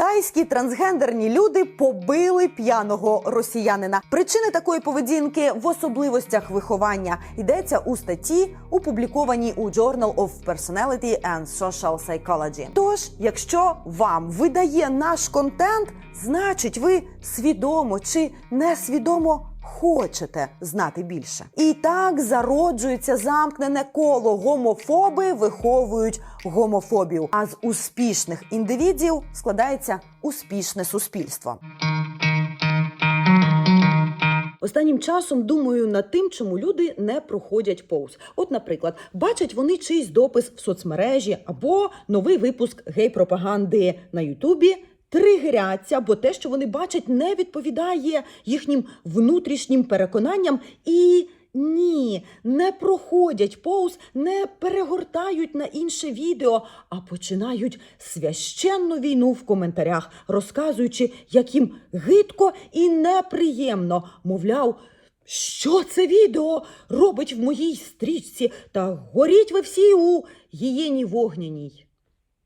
Тайські трансгендерні люди побили п'яного росіянина. Причини такої поведінки в особливостях виховання йдеться у статті, опублікованій у Journal of Personality and Social Psychology. Тож, якщо вам видає наш контент, значить ви свідомо чи несвідомо хочете знати більше. І так зароджується замкнене коло. Гомофоби виховують гомофобію. А з успішних індивідів складається успішне суспільство. Останнім часом думаю над тим, чому люди не проходять повз. От, наприклад, бачать вони чийсь допис в соцмережі або новий випуск гей-пропаганди на Ютубі. Тригеряться, бо те, що вони бачать, не відповідає їхнім внутрішнім переконанням і. Ні, не проходять повз, не перегортають на інше відео, а починають священну війну в коментарях, розказуючи, як їм гидко і неприємно. Мовляв, що це відео робить в моїй стрічці, та горіть ви всі у гієні вогняній.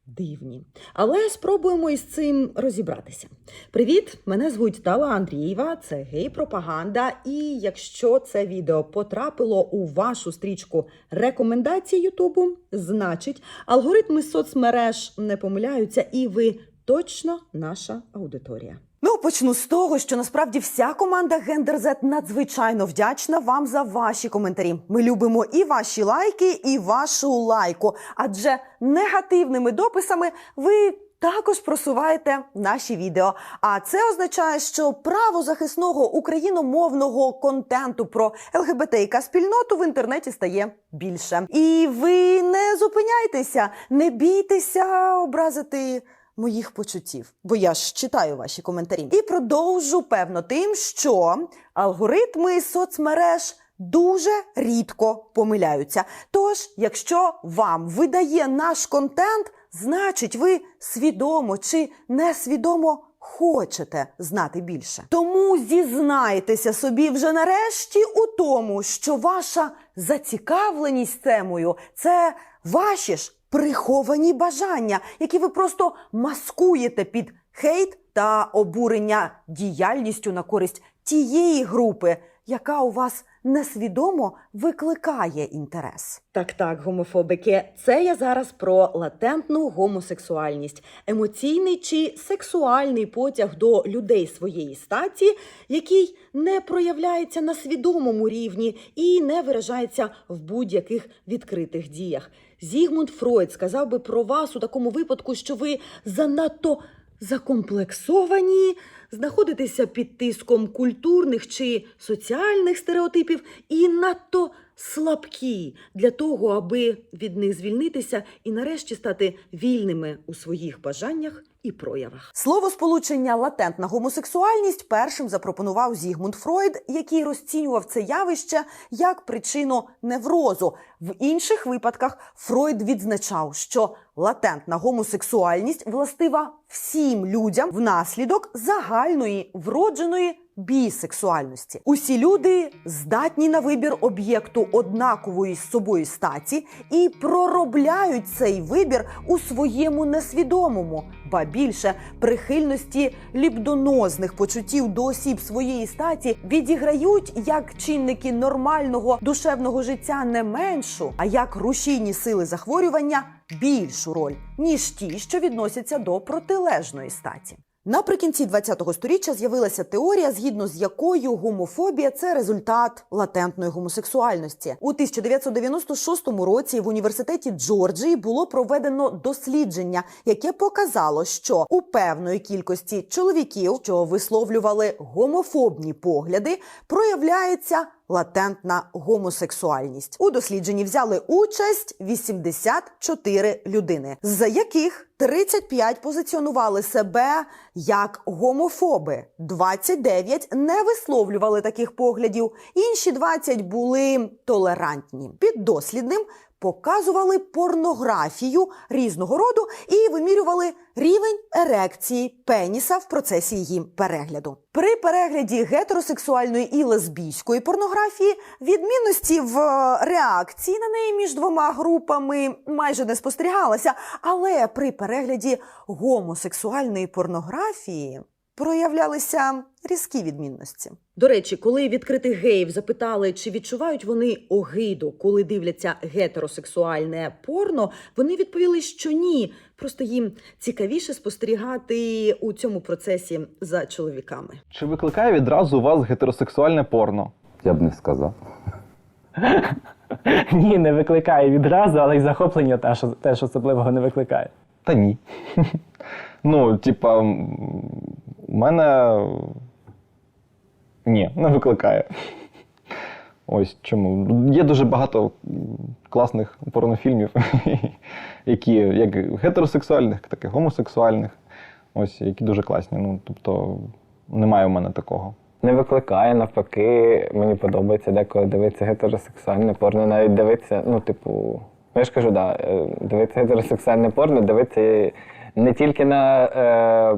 Дивні. Але спробуємо із цим розібратися. Привіт! Мене звуть Тала Андрієва, це гей-пропаганда. І якщо це відео потрапило у вашу стрічку рекомендацій Ютубу, значить алгоритми соцмереж не помиляються, і ви точно наша аудиторія. Ну, почну з того, що насправді вся команда Гендерзет надзвичайно вдячна вам за ваші коментарі. Ми любимо і ваші лайки, і вашу лайку. Адже негативними дописами ви також просуваєте наші відео. А це означає, що право захисного україномовного контенту про ЛГБТІК спільноту в інтернеті стає більше. І ви не зупиняйтеся, не бійтеся образити моїх почуттів, бо я ж читаю ваші коментарі. І продовжу певно тим, що алгоритми соцмереж. Дуже рідко помиляються. Тож, якщо вам видає наш контент, значить ви свідомо чи несвідомо хочете знати більше. Тому зізнайтеся собі вже нарешті у тому, що ваша зацікавленість темою це ваші ж приховані бажання, які ви просто маскуєте під хейт та обурення діяльністю на користь тієї групи, яка у вас несвідомо викликає інтерес. Так, так, гомофобики, це я зараз про латентну гомосексуальність, емоційний чи сексуальний потяг до людей своєї статі, який не проявляється на свідомому рівні і не виражається в будь-яких відкритих діях. Зігмунд Фройд сказав би про вас у такому випадку, що ви занадто закомплексовані, знаходитеся під тиском культурних чи соціальних стереотипів і надто слабкі для того, аби від них звільнитися і нарешті стати вільними у своїх бажаннях і проявах. Слово сполучення латентна гомосексуальність першим запропонував Зігмунд Фройд, який розцінював це явище як причину неврозу. В інших випадках Фройд відзначав, що латентна гомосексуальність властива всім людям внаслідок загальної вродженої бісексуальності. Усі люди здатні на вибір об'єкту однакової з собою статі і проробляють цей вибір у своєму несвідомому, ба більше прихильності лібдонозних почуттів до осіб своєї статі відіграють як чинники нормального душевного життя не меншу, а як рушійні сили захворювання більшу роль, ніж ті, що відносяться до протилежної статі. Наприкінці ХХ століття з'явилася теорія, згідно з якою гомофобія це результат латентної гомосексуальності. У 1996 році в університеті Джорджії було проведено дослідження, яке показало, що у певної кількості чоловіків, що висловлювали гомофобні погляди, проявляється латентна гомосексуальність. У дослідженні взяли участь 84 людини, з яких 35 позиціонували себе як гомофоби, 29 не висловлювали таких поглядів, інші 20 були толерантні. Піддослідним показували порнографію різного роду і вимірювали рівень ерекції пеніса в процесі її перегляду. При перегляді гетеросексуальної і лесбійської порнографії відмінності в е, реакції на неї між двома групами майже не спостерігалося, але при перегляді гомосексуальної порнографії проявлялися різкі відмінності. До речі, коли відкритих геїв запитали, чи відчувають вони огиду, коли дивляться гетеросексуальне порно, вони відповіли, що ні. Просто їм цікавіше спостерігати у цьому процесі за чоловіками. Чи викликає відразу у вас гетеросексуальне порно? Я б не сказав. Ні, не викликає відразу, але й захоплення теж, теж особливого не викликає. Та ні. ну, типа, у мене. Ні, не викликає. Ось чому. Є дуже багато класних порнофільмів, які як гетеросексуальних, так і гомосексуальних. Ось, які дуже класні. Ну, тобто, немає у мене такого. Не викликає, навпаки, мені подобається деколи дивитися гетеросексуальне порно, навіть дивитися, ну, типу, ну, я ж кажу, да, е, дивитися гетеросексуальне порно, дивитися не тільки на е,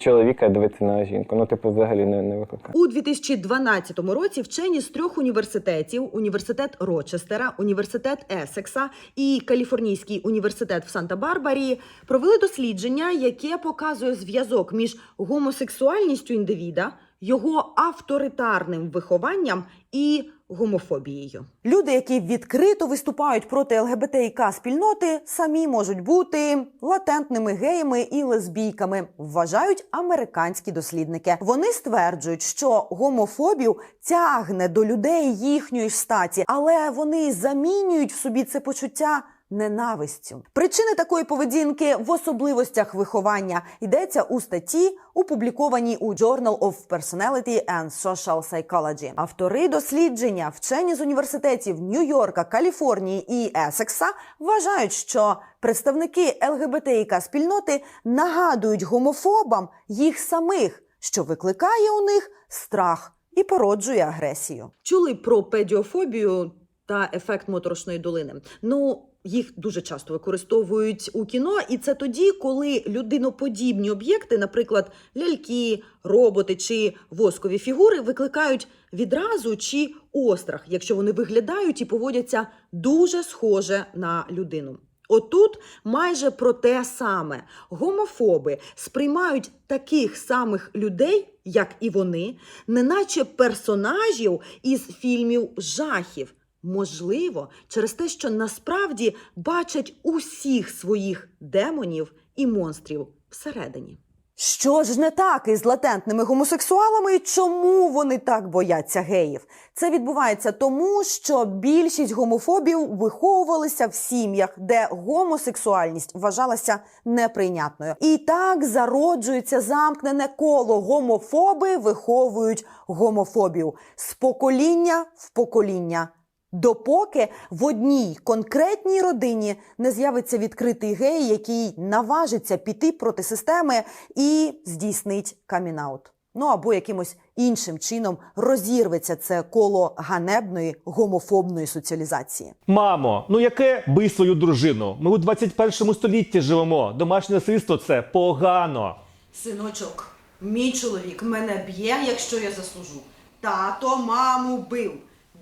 чоловіка, дивитися на жінку. Ну, типу, взагалі не, не викликає. У 2012 році вчені з трьох університетів: університет Рочестера, університет Есекса і Каліфорнійський університет в Санта-Барбарі провели дослідження, яке показує зв'язок між гомосексуальністю індивіда, його авторитарним вихованням і гомофобією. Люди, які відкрито виступають проти ЛГБТІК спільноти, самі можуть бути латентними геями і лесбійками, вважають американські дослідники. Вони стверджують, що гомофобію тягне до людей їхньої статі, але вони замінюють в собі це почуття. Ненавистю причини такої поведінки в особливостях виховання йдеться у статті, опублікованій у Journal of Personality and Social Psychology. Автори дослідження, вчені з університетів Нью-Йорка, Каліфорнії і Есекса вважають, що представники ЛГБТІК спільноти нагадують гомофобам їх самих, що викликає у них страх і породжує агресію. Чули про педіофобію та ефект моторошної долини. Ну. Їх дуже часто використовують у кіно, і це тоді, коли людиноподібні об'єкти, наприклад, ляльки, роботи чи воскові фігури, викликають відразу чи острах, якщо вони виглядають і поводяться дуже схоже на людину. Отут майже про те саме гомофоби сприймають таких самих людей, як і вони, неначе персонажів із фільмів жахів. Можливо, через те, що насправді бачать усіх своїх демонів і монстрів всередині. Що ж не так із латентними гомосексуалами і чому вони так бояться геїв? Це відбувається тому, що більшість гомофобів виховувалися в сім'ях, де гомосексуальність вважалася неприйнятною. І так зароджується замкнене коло. Гомофоби виховують гомофобію з покоління в покоління. Допоки в одній конкретній родині не з'явиться відкритий гей, який наважиться піти проти системи і здійснить камінаут. Ну або якимось іншим чином розірветься це коло ганебної гомофобної соціалізації. Мамо, ну яке бий свою дружину? Ми у 21 столітті живемо. Домашнє насильство це погано. Синочок, мій чоловік мене б'є, якщо я заслужу. Тато маму бив,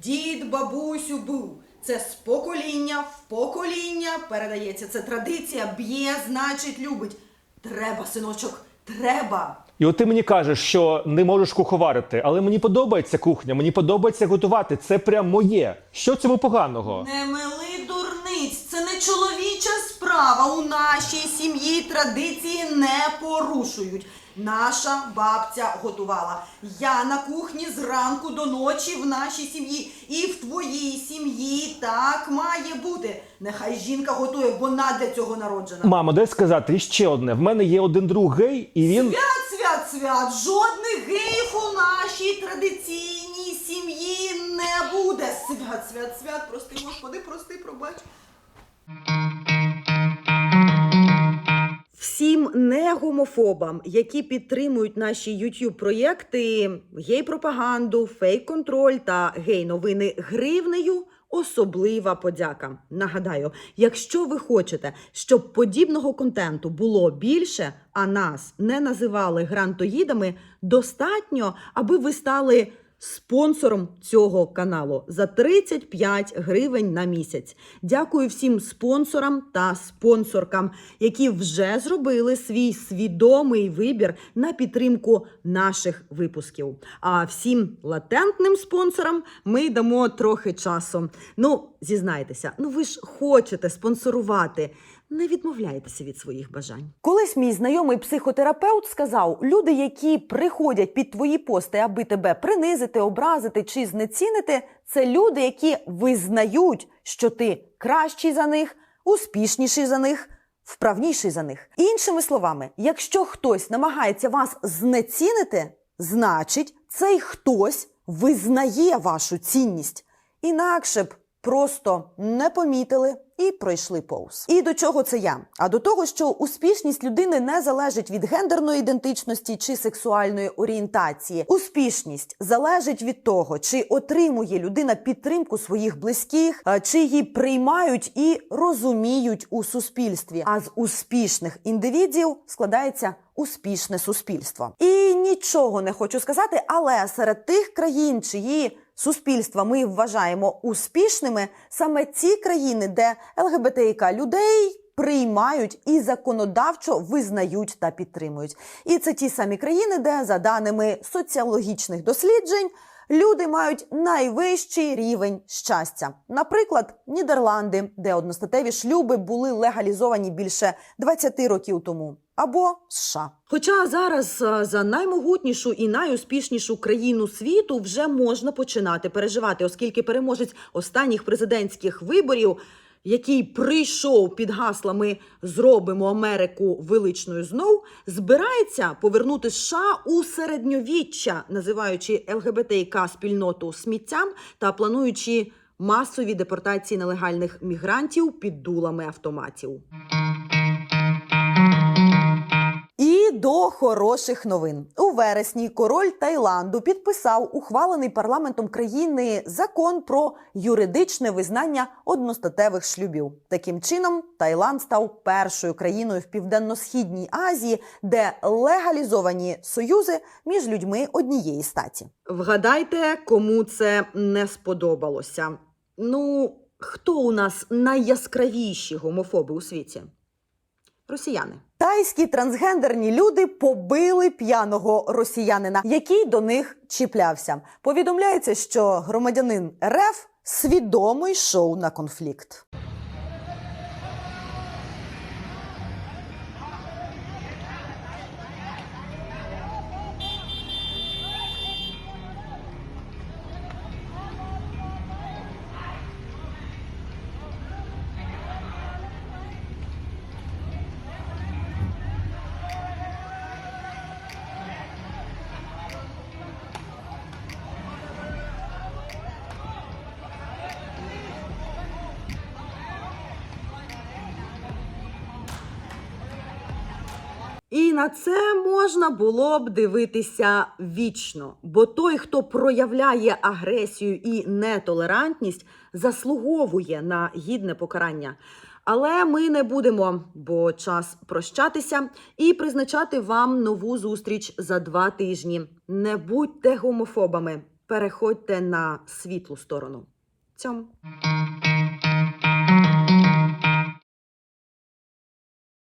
дід бабусю був. Це з покоління в покоління передається. Це традиція, б'є, значить, любить. Треба, синочок, треба. І от ти мені кажеш, що не можеш куховарити, але мені подобається кухня, мені подобається готувати. Це прям моє. Що в цьому поганого? Не мили дурниць, це не чоловіча справа. У нашій сім'ї традиції не порушують. Наша бабця готувала. Я на кухні зранку до ночі в нашій сім'ї. І в твоїй сім'ї так має бути. Нехай жінка готує, вона для цього народжена. Мамо, дай сказати ще одне. В мене є один друг гей, і він. Свят, свят, свят! Жодних геїв у нашій традиційній сім'ї не буде. Свят, свят, свят, прости, господи, прости, пробач. Негомофобам, які підтримують наші youtube проєкти гей-пропаганду, фейк-контроль та гей-новини гривнею, особлива подяка. Нагадаю, якщо ви хочете, щоб подібного контенту було більше, а нас не називали грантоїдами, достатньо, аби ви стали спонсором цього каналу за 35 гривень на місяць. Дякую всім спонсорам та спонсоркам, які вже зробили свій свідомий вибір на підтримку наших випусків. А всім латентним спонсорам ми дамо трохи часу. Ну, зізнайтеся, ну ви ж хочете спонсорувати. Не відмовляйтеся від своїх бажань. Колись мій знайомий психотерапевт сказав: люди, які приходять під твої пости, аби тебе принизити, образити чи знецінити, це люди, які визнають, що ти кращий за них, успішніший за них. Вправніший за них. Іншими словами, якщо хтось намагається вас знецінити, значить цей хтось визнає вашу цінність. Інакше б просто не помітили і пройшли повз. І до чого це я? А до того, що успішність людини не залежить від гендерної ідентичності чи сексуальної орієнтації. Успішність залежить від того, чи отримує людина підтримку своїх близьких, чи її приймають і розуміють у суспільстві. А з успішних індивідів складається успішне суспільство. І нічого не хочу сказати, але серед тих країн, чиї суспільства ми вважаємо успішними, саме ці країни, де ЛГБТІК людей приймають і законодавчо визнають та підтримують. І це ті самі країни, де, за даними соціологічних досліджень, люди мають найвищий рівень щастя. Наприклад, Нідерланди, де одностатеві шлюби були легалізовані більше 20 років тому. Або США. Хоча зараз за наймогутнішу і найуспішнішу країну світу вже можна починати переживати, оскільки переможець останніх президентських виборів, який прийшов під гаслами Зробимо Америку величною знов, збирається повернути США у середньовіччя, називаючи ЛГБТІК спільноту сміттям та плануючи масові депортації нелегальних мігрантів під дулами автоматів. До хороших новин у вересні король Таїланду підписав ухвалений парламентом країни закон про юридичне визнання одностатевих шлюбів. Таким чином, Таїланд став першою країною в південно-східній Азії, де легалізовані союзи між людьми однієї статі. Вгадайте, кому це не сподобалося. Ну, хто у нас найяскравіші гомофоби у світі? Росіяни. Тайські трансгендерні люди побили п'яного росіянина, який до них чіплявся. Повідомляється, що громадянин РФ свідомо йшов на конфлікт. На це можна було б дивитися вічно, бо той, хто проявляє агресію і нетолерантність, заслуговує на гідне покарання. Але ми не будемо, бо час прощатися і призначати вам нову зустріч за два тижні. Не будьте гомофобами, переходьте на світлу сторону. Цьом.